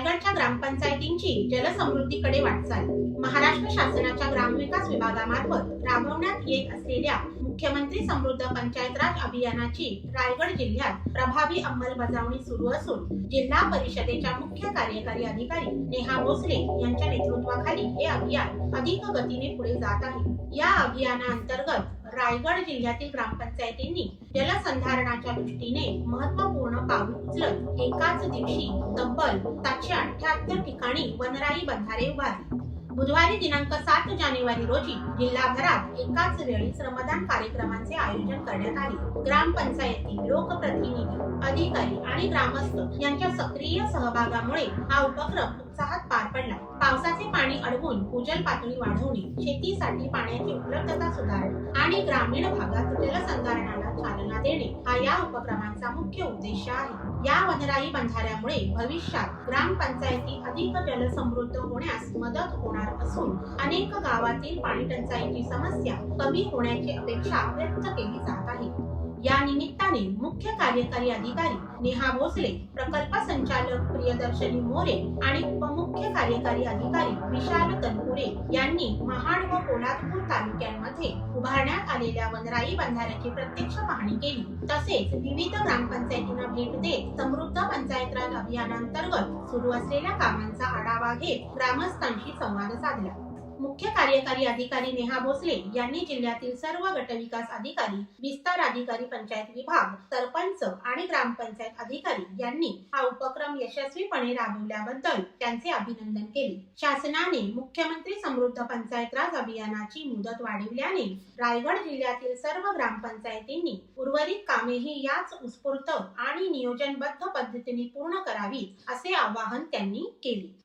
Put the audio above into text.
रायगडच्या ग्रामपंचायतींची जलसमृद्धीकडे वाटचाल. महाराष्ट्र शासनाच्या ग्रामविकास विभागामार्फत राबवण्यात येत असलेल्या मुख्यमंत्री समृद्ध पंचायत राज अभियानाची रायगड जिल्ह्यात प्रभावी अंमलबजावणी सुरू असून जिल्हा परिषदेच्या मुख्य कार्यकारी अधिकारी नेहा भोसले यांच्या नेतृत्वाखाली हे अभियान अधिक गतीने पुढे जात आहे. या अभियानाअंतर्गत रायगड जिल्ह्यातील ग्रामपंचायतींनी जलसंधारणाच्या दृष्टीने महत्त्व याच दिवशी तब्बल सातशे अठ्याहत्तर ठिकाणी वनराई बंधारे उभारली. बुधवारी दिनांक सात जानेवारी रोजी जिल्हाभरात एकाच वेळी श्रमदान कार्यक्रमांचे आयोजन करण्यात आले. ग्रामपंचायती लोकप्रतिनिधी अधिकारी आणि ग्रामस्थ यांच्या सक्रिय सहभागामुळे हा उपक्रम उत्साहात पार पडला. पावसाचे पाणी अडवून भूजल पातळी वाढवणे शेतीसाठी पाण्याची उपलब्धता सुधारणे आणि ग्रामीण भागात हा या उपक्रमांचा मुख्य उद्देश आहे. या वनराई बंधाऱ्यामुळे भविष्यात ग्रामपंचायती अधिक जलसमृद्ध होण्यास मदत होणार असून अनेक गावातील पाणी टंचाईची समस्या कमी होण्याची अपेक्षा व्यक्त केली जात आहे. या निमित्ताने मुख्य कार्यकारी अधिकारी नेहा भोसले प्रकल्प संचालक प्रियदर्शनी मोरे आणि उपमुख्य कार्यकारी अधिकारी विशाल तनपुरे यांनी महाड व पोलादपूर तालुक्यांमध्ये उभारण्यात आलेल्या वनराई बंधाऱ्याची प्रत्यक्ष पाहणी केली. तसेच विविध ग्रामपंचायतींना भेट देत समृद्ध पंचायत राज अभियानांतर्गत सुरू असलेल्या कामांचा आढावा घेत ग्रामस्थांशी संवाद साधला. मुख्य कार्यकारी अधिकारी नेहा भोसले यांनी जिल्ह्यातील सर्व गटविकास अधिकारी विस्तार अधिकारी पंचायत विभाग सरपंच आणि ग्रामपंचायत अधिकारी यांनी हा उपक्रम यशस्वीपणे राबवल्याबद्दल त्यांचे अभिनंदन केले. शासनाने मुख्यमंत्री समृद्ध पंचायत राज अभियानाची मुदत वाढविल्याने रायगड जिल्ह्यातील सर्व ग्रामपंचायतींनी उर्वरित कामेही याच उत्स्फूर्त आणि नियोजनबद्ध पद्धतीने पूर्ण करावी असे आवाहन त्यांनी केले.